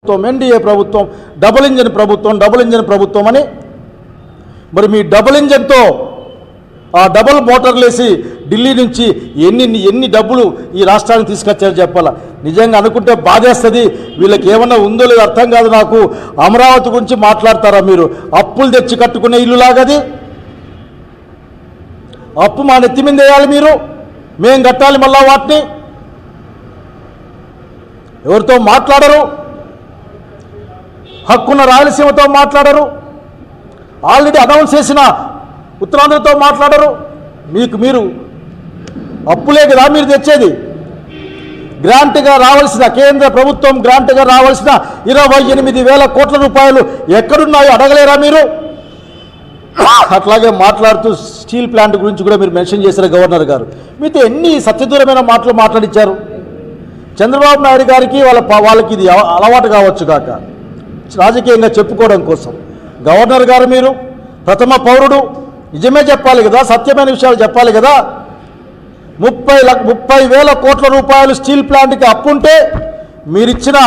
ప్రభుత్వం ఎన్డీఏ ప్రభుత్వం double engine ప్రభుత్వం డబుల్ ఇంజన్ ప్రభుత్వం అని. మరి మీ డబుల్ ఇంజన్తో ఆ డబుల్ మోటార్లేసి ఢిల్లీ నుంచి ఎన్ని ఎన్ని డబ్బులు ఈ రాష్ట్రానికి తీసుకొచ్చారో చెప్పాలా? నిజంగా అనుకుంటే బాధేస్తుంది. వీళ్ళకి ఏమన్నా ఉందో లేదో అర్థం కాదు నాకు. అమరావతి గురించి మాట్లాడతారా మీరు? అప్పులు తెచ్చి కట్టుకునే ఇల్లు లాగది. అప్పు మా నెత్తి మీద వేయాలి మీరు. మేం కట్టాలి మళ్ళా వాటిని. ఎవరితో మాట్లాడరు. హక్కున్న రాయలసీమతో మాట్లాడరు. ఆల్రెడీ అనౌన్స్ చేసిన ఉత్తరాంధ్రతో మాట్లాడరు. మీకు మీరు అప్పులే కదా మీరు తెచ్చేది. గ్రాంట్గా రావాల్సిన కేంద్ర ప్రభుత్వం గ్రాంట్గా రావాల్సిన ఇరవై ఎనిమిది వేల కోట్ల రూపాయలు ఎక్కడున్నాయో అడగలేరా మీరు? అట్లాగే మాట్లాడుతూ స్టీల్ ప్లాంట్ గురించి కూడా మీరు మెన్షన్ చేశారు గవర్నర్ గారు. మీతో ఎన్ని సత్యదూరమైన మాటలు మాట్లాడించారు చంద్రబాబు నాయుడు గారికి వాళ్ళ వాళ్ళకి ఇది అలవాటు కావచ్చు కాక. రాజకీయంగా చెప్పుకోవడం కోసం. గవర్నర్ గారు మీరు ప్రథమ పౌరుడు. నిజమే చెప్పాలి కదా సత్యమైన విషయాలు చెప్పాలి కదా. ముప్పై లక్ష ముప్పై వేల కోట్ల రూపాయలు స్టీల్ ప్లాంట్కి అప్పుంటే మీరిచ్చిన